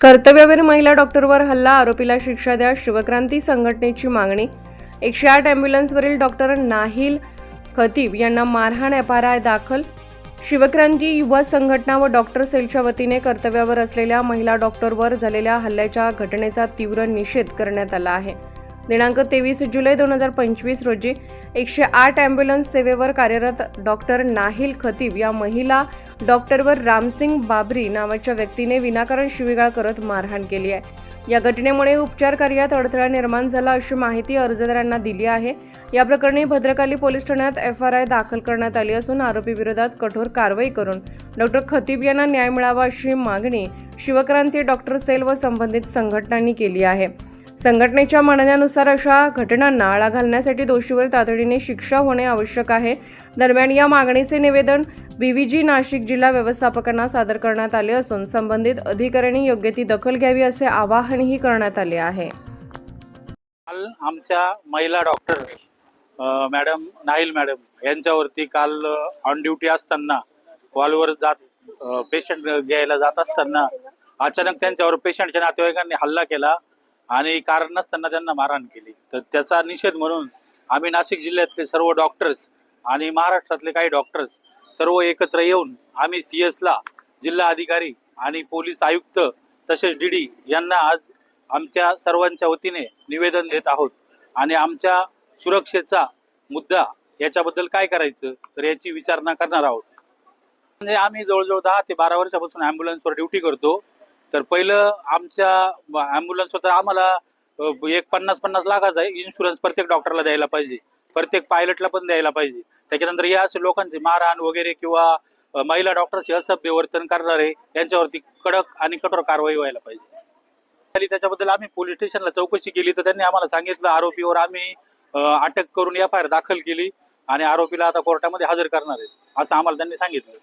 कर्तव्यवीर महिला डॉक्टरवर हल्ला आरोपीला शिक्षा द्या शिवक्रांती संघटनेची मागणी. एकशे आठ ॲम्ब्युलन्सवरील डॉक्टर नाहिल खतीब यांना मारहाण एफआरआय दाखल. शिवक्रांती युवा संघटना व डॉक्टर सेलच्या वतीने कर्तव्यावर असलेल्या महिला डॉक्टरवर झालेल्या हल्ल्याच्या घटनेचा तीव्र निषेध करण्यात आला आहे. दिनांक तेवीस जुलै दोन हजार पंचवीस रोजी एकशे आठ ॲम्ब्युलन्स सेवेवर कार्यरत डॉक्टर नाहिल खतीब या महिला डॉक्टरवर रामसिंग बाबरी नावाच्या व्यक्तीने विनाकारण शिवीगाळ करत मारहाण केली आहे. या घटनेमुळे उपचार कार्यात अडथळा निर्माण झाला अशी माहिती अर्जदारांना दिली आहे. या प्रकरणी भद्रकाली पोलीस ठाण्यात एफ आर आय दाखल करण्यात आली असून आरोपीविरोधात कठोर कारवाई करून डॉक्टर खतीब यांना न्याय मिळावा अशी मागणी शिवक्रांती डॉक्टर सेल व संबंधित संघटनांनी केली आहे. संघटनेच्या म्हणण्यानुसार अशा घटनांना आळा घालण्यासाठी दोषीवर तातडीने शिक्षा होणे आवश्यक आहे. दरम्यान या मागणीचे निवेदन बीव्हीजी नाशिक जिल्हा व्यवस्थापकांना सादर करण्यात आले असून संबंधित अधिकाऱ्यांनी योग्य ती दखल घ्यावी असे आवाहनही करण्यात आले आहे. काल आमच्या महिला डॉक्टर मॅडम नाईल मॅडम यांच्यावरती काल ऑन ड्युटी असताना कॉलवर जात पेशंट घ्यायला जात असताना अचानक त्यांच्यावर पेशंटच्या नातेवाईकांनी हल्ला केला. आणि कारण नसताना त्यांना मारहाण केली. तर त्याचा निषेध म्हणून आम्ही नाशिक जिल्ह्यातले सर्व डॉक्टर्स आणि महाराष्ट्रातले काही डॉक्टर्स सर्व एकत्र येऊन आम्ही सी एसला जिल्हा अधिकारी आणि पोलीस आयुक्त तसेच डी डी यांना आज आमच्या सर्वांच्या वतीने निवेदन देत आहोत. आणि आमच्या सुरक्षेचा मुद्दा याच्याबद्दल काय करायचं तर याची विचारणा करणार आहोत. म्हणजे आम्ही जवळजवळ दहा ते बारा वर्षापासून ॲम्ब्युलन्सवर ड्युटी करतो. तर पहिलं आमच्या ॲम्ब्युलन्सवर तर आम्हाला एक पन्नास पन्नास लाखाचा इन्शुरन्स प्रत्येक डॉक्टरला द्यायला पाहिजे. प्रत्येक पायलटला पण द्यायला पाहिजे. त्याच्यानंतर या असे लोकांचे मारहाण वगैरे किंवा महिला डॉक्टरचे असभ्य वर्तन करणारे यांच्यावरती कडक आणि कठोर कारवाई व्हायला पाहिजे. त्याच्याबद्दल आम्ही पोलीस स्टेशनला चौकशी केली तर त्यांनी आम्हाला सांगितलं आरोपीवर आम्ही अटक करून एफ आय आर दाखल केली आणि आरोपीला आता कोर्टामध्ये हजर करणार आहे असं आम्हाला त्यांनी सांगितलं.